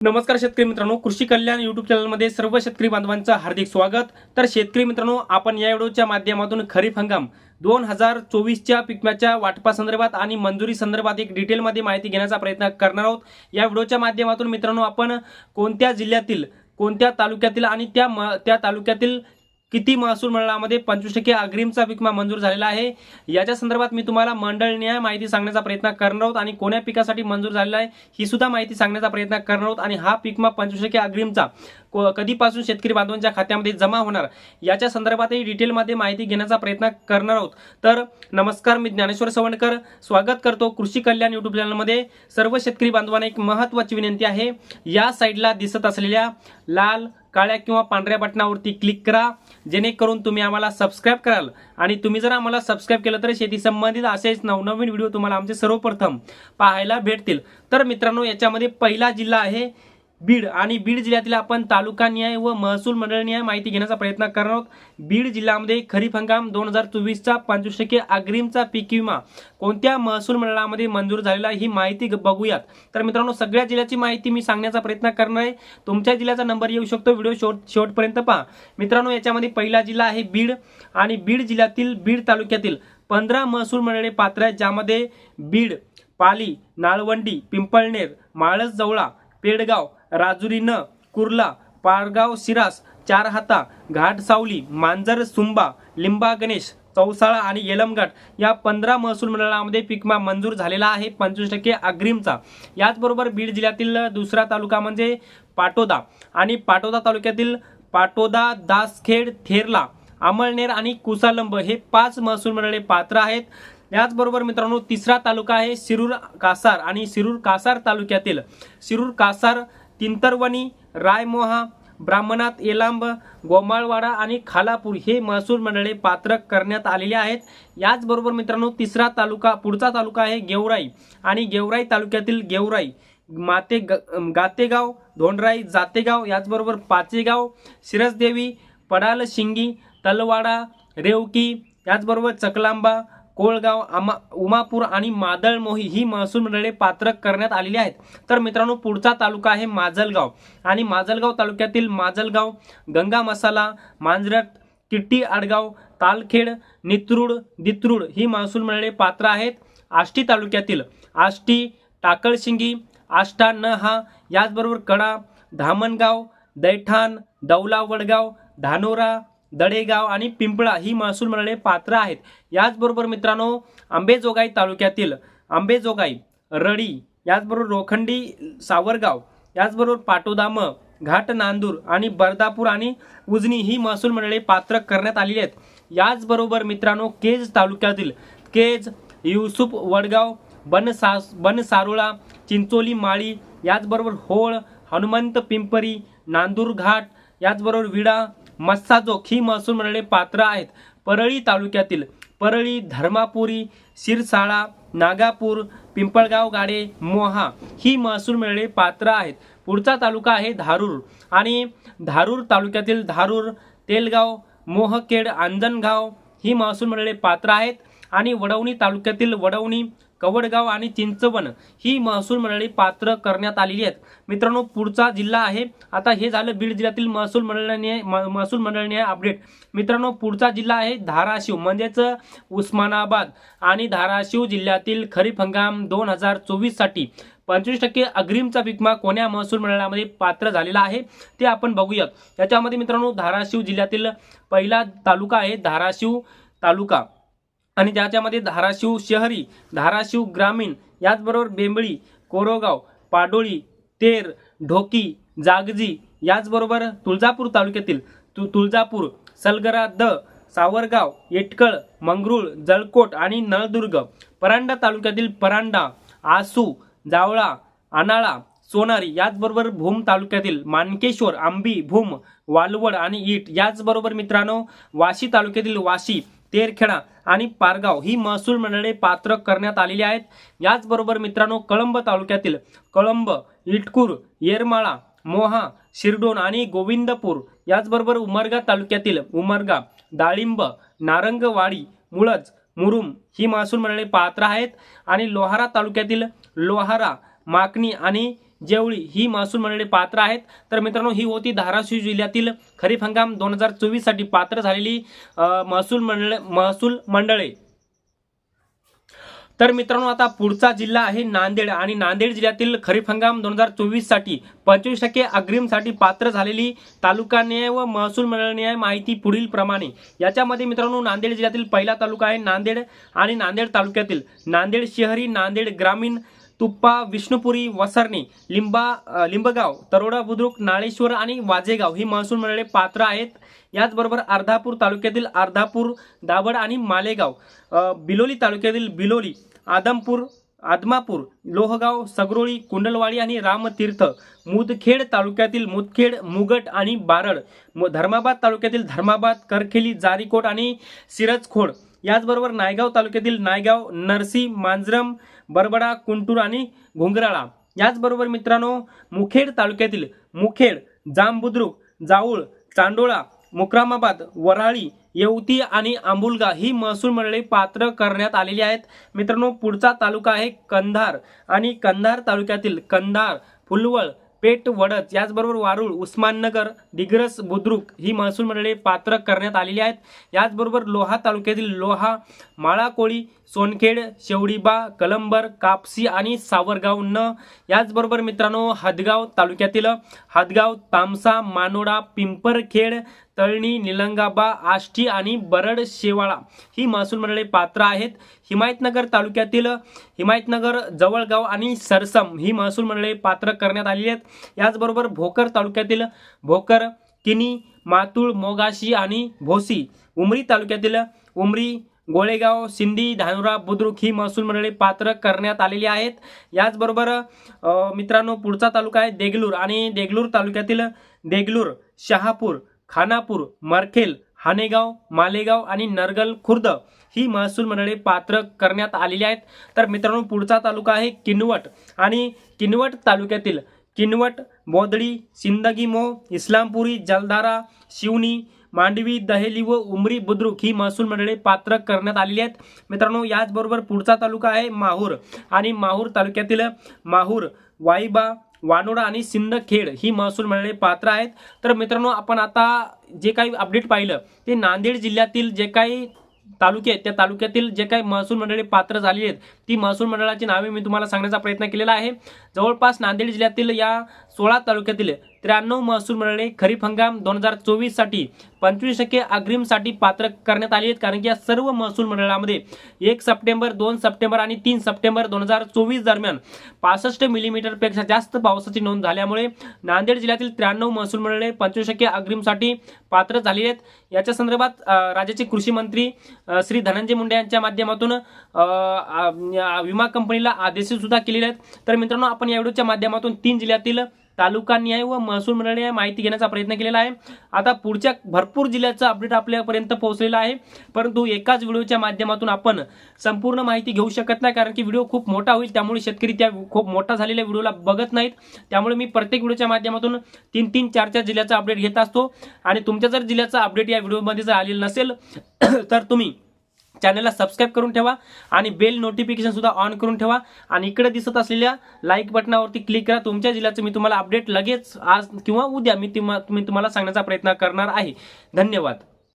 नमस्कार शेतकरी मित्रांनो कृषी कल्याण युट्यूब चॅनलमध्ये सर्व शेतकरी बांधवांचं हार्दिक स्वागत. तर शेतकरी मित्रांनो आपण या व्हिडिओच्या माध्यमातून खरीप हंगाम दोन हजार चोवीसच्या पिकम्याच्या वाटपासंदर्भात आणि मंजुरी संदर्भात एक डिटेलमध्ये माहिती घेण्याचा प्रयत्न करणार आहोत. या व्हिडिओच्या माध्यमातून मित्रांनो आपण कोणत्या जिल्ह्यातील कोणत्या तालुक्यातील आणि त्या म त्या तालुक्यातील किती महसूल मंडळामध्ये पंचवीस टक्के अग्रिमचा विमा मंजूर झालेला आहे. याच्या संदर्भात मी तुम्हाला मंडळनिहाय माहिती सांगण्याचा प्रयत्न करणार आहोत आणि कोण्या पिकासाठी मंजूर झालेला आहे ही सुद्धा माहिती सांगण्याचा प्रयत्न करणार आहोत. आणि हा पिकमा पंचवीस टक्के अग्रिमचा. कधीपासून शेतकरी बांधवांच्या खात्यामध्ये जमा होणार? याच्या संदर्भातही डिटेलमध्ये माहिती घेण्याचा प्रयत्न करणार आहोत. तर नमस्कार मी ज्ञानेश्वर सवणकर स्वागत करतो कृषी कल्याण युट्यूब चॅनलमध्ये सर्व शेतकरी बांधवांना एक महत्त्वाची विनंती आहे. या साईडला दिसत असलेल्या लाल काळ्या किंवा पांढऱ्या बटनावरती क्लिक करा. जेणेकरून तुम्ही आम्हाला सबस्क्राईब कराल. आणि तुम्ही जर आम्हाला सबस्क्राईब केलं तर शेती संबंधित असेच नवनवीन व्हिडिओ तुम्हाला आमचे सर्वप्रथम पाहायला भेटतील. तर मित्रांनो याच्यामध्ये पहिला जिल्हा आहे बीड आणि बीड जिल्ह्यातील आपण तालुका न्याय व महसूल मंडळ न्याय माहिती घेण्याचा प्रयत्न करणार आहोत. बीड जिल्ह्यामध्ये खरीप हंगाम दोन हजार चोवीसचा पंचवीस टक्के अग्रिमचा पीक विमा. कोणत्या महसूल मंडळामध्ये मंजूर झालेला ही माहिती ग- बघूयात. तर मित्रांनो सगळ्या जिल्ह्याची माहिती मी सांगण्याचा प्रयत्न करणार आहे. तुमच्या जिल्ह्याचा नंबर येऊ शकतो व्हिडिओ शेवट शेवटपर्यंत पहा. मित्रांनो याच्यामध्ये पहिला जिल्हा आहे बीड आणि बीड जिल्ह्यातील बीड तालुक्यातील पंधरा महसूल मंडळे पात्र आहेत ज्यामध्ये बीड पाली नाळवंडी पिंपळनेर माळसजवळा पेडगाव राजुरी न कुर्ला पारगाव सिरास चार हाता घाट सावली मांजर सुंबा लिंबा गणेश चौसाळा आणि येलमघाट या पंधरा महसूल मंडळामध्ये पिकमा मंजूर झालेला आहे पंचवीस टक्के अग्रिमचा. याचबरोबर बीड जिल्ह्यातील दुसरा तालुका म्हणजे पाटोदा आणि पाटोदा तालुक्यातील पाटोदा दासखेड थेरला अमळनेर आणि कुसालंब हे पाच महसूल मंडळे पात्र आहेत. याचबरोबर मित्रांनो तिसरा तालुका आहे शिरूर कासार आणि शिरूर कासार तालुक्यातील शिरूर कासार तिंतरवणी रायमोहा ब्राह्मणात येलांब गोमाळवाडा आणि खालापूर हे महसूल मंडळे पात्र करण्यात आलेले आहेत. याचबरोबर मित्रांनो तिसरा तालुका पुढचा तालुका आहे गेवराई आणि गेवराई तालुक्यातील गेवराई माते ग- गातेगाव धोंडराई जातेगाव याचबरोबर पाचेगाव शिरसदेवी पडाल शिंगी तलवाडा रेवकी याचबरोबर चकलांबा कोळगाव आमा उमापूर आणि मादळ मोही ही महसूल मंडळे पात्र करण्यात आलेली आहेत. तर मित्रांनो पुढचा तालुका आहे माजलगाव. आणि माजलगाव तालुक्यातील माजलगाव गंगा मसाला मांजरट किट्टी आडगाव तालखेड नित्रुड दित्रुड ही महसूल मंडळे पात्र आहेत. आष्टी तालुक्यातील आष्टी टाकळशिंगी आष्टा न हा याचबरोबर कडा धामणगाव दैठाण दौला वडगाव धानोरा दडेगाव आणि पिंपळा ही महसूल मंडळे पात्र आहेत. याचबरोबर मित्रांनो आंबेजोगाई तालुक्यातील आंबेजोगाई रडी याचबरोबर रोखंडी सावरगाव याचबरोबर पाटोदाम घाट नांदूर आणि बर्दापूर आणि उजनी ही महसूल मंडळे पात्र करण्यात आलेली आहेत. याचबरोबर मित्रांनो केज तालुक्यातील केज युसुफ वडगाव बनसा बनसारोळा चिंचोली माळी याचबरोबर होळ हनुमंत पिंपरी नांदूर घाट याचबरोबर विडा मस्साजोग ही महसूल मंडळे पात्र आहेत. परळी तालुक्यातील परळी धर्मापुरी शिरसाळा नागापूर पिंपळगाव गाडे मोहा ही महसूल मंडळे पात्र आहेत. पुढचा तालुका आहे धारूर आणि धारूर तालुक्यातील धारूर तेलगाव मोहखेड आंजणगाव ही महसूल मंडळे पात्र आहेत. आणि वडवणी तालुक्यातील वडवणी कवडगाव आणि चिंचवण ही महसूल मंडळी पात्र करण्यात आलेली आहेत. मित्रांनो पुढचा जिल्हा आहे. आता हे झालं बीड जिल्ह्यातील महसूल मंडळाने म- महसूल मंडळाने अपडेट मित्रांनो पुढचा जिल्हा आहे धाराशिव म्हणजेच उस्मानाबाद आणि धाराशिव जिल्ह्यातील खरीप हंगाम दोन हजार चोवीससाठी पंचवीस टक्के अग्रिमचा विमा कोण्या महसूल मंडळामध्ये पात्र झालेला आहे ते आपण बघूयात. त्याच्यामध्ये मित्रांनो धाराशिव जिल्ह्यातील पहिला तालुका आहे धाराशिव तालुका. आणि त्याच्यामध्ये धाराशिव शहरी धाराशिव ग्रामीण याचबरोबर बेंबळी कोरोगाव पाडोळी तेर ढोकी जागजी याचबरोबर तुळजापूर तालुक्यातील तु तुळजापूर सलगरा द सावरगाव येटकळ मंगरुळ जळकोट आणि नळदुर्ग परांडा तालुक्यातील परांडा आसू जावळा अनाळा सोनारी याचबरोबर भूम तालुक्यातील मानकेश्वर आंबी भूम वालवड आणि ईट याचबरोबर मित्रांनो वाशी तालुक्यातील वाशी तेरखेडा आणि पारगाव ही महसूल मंडळे पात्र करण्यात आलेली आहेत. याचबरोबर मित्रांनो कळंब तालुक्यातील कळंब इटकूर येरमाळा मोहा शिरडोन आणि गोविंदपूर याचबरोबर उमरगा तालुक्यातील उमरगा डाळिंब नारंगवाडी मुळज मुरुम ही महसूल मंडळे पात्र आहेत. आणि लोहारा तालुक्यातील लोहारा माकणी आणि जेवळी ही महसूल मंडळी पात्र आहेत तर मित्रांनो ही होती धाराशिव जिल्ह्यातील खरीप हंगाम दोन हजार चोवीससाठी पात्र झालेली महसूल मंडळ महसूल मंडळे. तर मित्रांनो आता पुढचा जिल्हा आहे नांदेड आणि नांदेड जिल्ह्यातील खरीप हंगाम दोन हजार चोवीससाठी पंचवीस टक्के अग्रिमसाठी पात्र झालेली तालुका न्याय व महसूल मंडळ न्याय माहिती पुढील प्रमाणे. याच्यामध्ये मित्रांनो नांदेड जिल्ह्यातील पहिला तालुका आहे नांदेड आणि नांदेड तालुक्यातील नांदेड शहरी नांदेड ग्रामीण तुप्पा विष्णुपुरी वसरणी लिंबा लिंबगाव तरोडा बुद्रुक नाळेश्वर आणि वाजेगाव ही महसूल मंडळे पात्र आहेत. याचबरोबर अर्धापूर तालुक्यातील अर्धापूर दाभड आणि मालेगाव बिलोली तालुक्यातील बिलोली आदमपूर आदमापूर लोहगाव सगरोळी कुंडलवाडी आणि रामतीर्थ मुदखेड तालुक्यातील मुदखेड मुगट आणि बारड म- धर्माबाद तालुक्यातील धर्माबाद करखेली जारीकोट आणि सिरजखोड. याचबरोबर नायगाव तालुक्यातील नायगाव नरसी मांजरम बरबडा कुंटूर आणि घुंगराळा. याचबरोबर मित्रांनो मुखेड तालुक्यातील मुखेड जांबुद्रुक जाऊळ चांडोळा मुक्रामाबाद वराळी येवती आणि आंबुलगा ही महसूल मंडळे पात्र करण्यात आलेली आहेत. मित्रांनो पुढचा तालुका आहे कंधार आणि कंधार तालुक्यातील कंधार फुलवळ पेट वडद याचबरोबर वारुळ उस्माननगर दिग्रस बुद्रुक ही महसूल मंडळे पात्र करण्यात आलेली आहेत. याचबरोबर लोहा तालुक्यातील लोहा माळाकोळी सोनखेड शेवडीबा कलंबर कापसी आणि सावरगाव न. याचबरोबर मित्रांनो हदगाव तालुक्यातील हदगाव तामसा मानोडा पिंपरखेड तळणी निलंगाबा आष्टी आणि बरड शेवाळा ही महसूल मंडळे पात्र आहेत. हिमायतनगर तालुक्यातील हिमायतनगर जवळगाव आणि सरसम ही महसूल मंडळे पात्र करण्यात आली आहेत. याचबरोबर भोकर तालुक्यातील भोकर किनी मातूळ मोगाशी आणि भोसी उमरी तालुक्यातील उमरी गोळेगाव सिंधी धानुरा बुद्रुक ही महसूल मंडळे पात्र करण्यात आलेली आहेत. याचबरोबर मित्रांनो पुढचा तालुका आहे देगलूर आणि देगलूर तालुक्यातील देगलूर शहापूर खानापूर मरखेल हानेगाव मालेगाव आणि नरगल खुर्द ही महसूल मंडळे पात्र करण्यात आलेली आहेत. तर मित्रांनो पुढचा तालुका आहे किनवट आणि किनवट तालुक्यातील किनवट बोदडी सिंदगीमो इस्लामपुरी जलधारा शिवनी मांडवी दहेली व उमरी बुद्रुक ही महसूल मंडळे पात्र करण्यात आलेली आहेत. मित्रांनो याचबरोबर पुढचा तालुका आहे माहूर आणि माहूर तालुक्यातील माहूर वाईबा वानोडा आणि सिंदखेड ही महसूल मिळणारे पात्र आहेत. तर मित्रांनो आपण आता जे काही अपडेट पाहिलं ते नांदेड जिल्ह्यातील जे काही तालुके आहेत त्या तालुक्यातील जे काही महसूल मंडळे पात्र झाली आहेत ती महसूल मंडळाची नावे मी तुम्हाला सांगण्याचा प्रयत्न केलेला आहे. जवळपास नांदेड जिल्ह्यातील या सोळा तालुक्यातील त्र्याण्णव महसूल मंडळे खरीप हंगाम दोन हजार चोवीससाठी पंचवीस टक्के अग्रिमसाठी पात्र करण्यात आली आहेत. कारण की या सर्व महसूल मंडळामध्ये एक सप्टेंबर दोन सप्टेंबर आणि तीन सप्टेंबर दोन हजार चोवीस दरम्यान पासष्ट मिलीमीटरपेक्षा जास्त पावसाची नोंद झाल्यामुळे नांदेड जिल्ह्यातील त्र्याण्णव महसूल मंडळे पंचवीस टक्के अग्रिमसाठी पात्र झाली आहेत. याच्या संदर्भात राज्याचे कृषी मंत्री श्री धनंजय मुंडे यांच्या माध्यमातून विमा कंपनीला आदेश सुद्धा केलेले आहेत. तर मित्रांनो आपण या व्हिडिओच्या माध्यमातून तीन जिल्ह्यातील तालुका न्याय व महसूल मंडळाने माहिती घेण्याचा प्रयत्न केलेला आहे. आता पुढच्या भरपूर जिल्ह्याचं अपडेट आपल्यापर्यंत पोहोचलेलं आहे. परंतु एकाच व्हिडिओच्या माध्यमातून आपण संपूर्ण माहिती घेऊ शकत नाही कारण की व्हिडिओ खूप मोठा होईल. त्यामुळे शेतकरी त्या खूप मोठा झालेल्या व्हिडिओला बघत नाहीत. त्यामुळे मी प्रत्येक व्हिडिओच्या माध्यमातून तीन तीन चार चार जिल्ह्याचा अपडेट घेत असतो. आणि तुमच्या जर जिल्ह्याचा अपडेट या व्हिडिओमध्ये जर आलेला नसेल तर तुम्ही चॅनलला सबस्क्राईब करून ठेवा आणि बेल नोटिफिकेशन सुद्धा ऑन करून ठेवा. आणि इकडे दिसत असलेल्या लाईक बटनावरती क्लिक करा. तुमच्या जिल्ह्याचं मी तुम्हाला अपडेट लगेच आज किंवा उद्या मी मी तुम्हाला सांगण्याचा प्रयत्न करणार आहे. धन्यवाद.